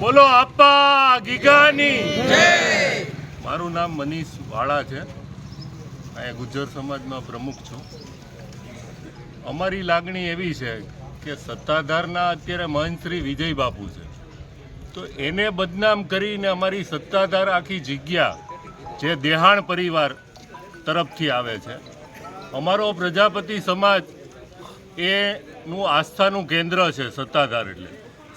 બોલો આપા ગીગાની. મારું નામ મનીષ વાળા છે. અહીંયા ગુજ્જર સમાજનો પ્રમુખ છું. અમારી લાગણી એવી છે કે સત્તાધારના અત્યારે મહંત શ્રી વિજય બાપુ છે. તો એને બદનામ કરીને અમારી સત્તાધાર આખી જગ્યા જે દેહાણ પરિવાર તરફથી આવે છે. અમારો પ્રજાપતિ સમાજ એનું આસ્થાનું કેન્દ્ર છે સત્તાધાર એટલે.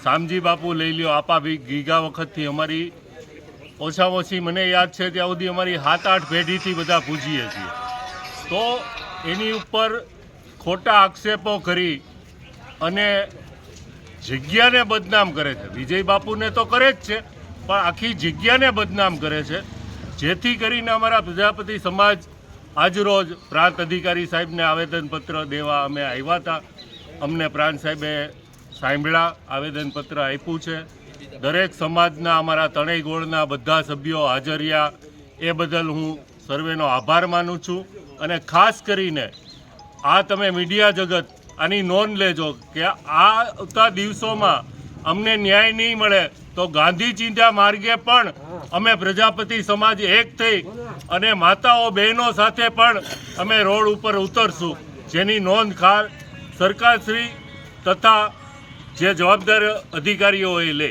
શામજી બાપુ લઈ લ્યો, આપા ગીગા વખતથી અમારી ઓછામાં ઓછી મને યાદ છે ત્યાં સુધી અમારી સાત આઠ પેઢીથી બધા પૂજીએ છીએ. તો એની ઉપર ખોટા આક્ષેપો કરી અને જગ્યાને બદનામ કરે છે. વિજય બાપુને તો કરે જ છે, પણ આખી જગ્યાને બદનામ કરે છે. જેથી કરીને અમારા પ્રજાપતિ સમાજ આજરોજ પ્રાંત અધિકારી સાહેબને આવેદનપત્ર દેવા અમે આવ્યા હતા. અમને પ્રાંત સાહેબે સાંભળ્યા, આવેદનપત્ર આપ્યું છે. દરેક સમાજના અમારા ત્રણેય ગોળના બધા સભ્યો હાજર રહ્યા. એ બદલ હું સર્વેનો આભાર માનું છું અને ખાસ કરીને આ તમે મીડિયા જગત આની નોંધ લેજો કે આવતા દિવસોમાં અમને ન્યાય નહીં મળે તો ગાંધી ચિંતા માર્ગે પણ અમે પ્રજાપતિ સમાજ એક થઈ અને માતાઓ બહેનો સાથે પણ અમે રોડ ઉપર ઉતરશું. જેની નોંધ ખાર સરકારશ્રી તથા જે જવાબદાર અધિકારીઓ એ લે.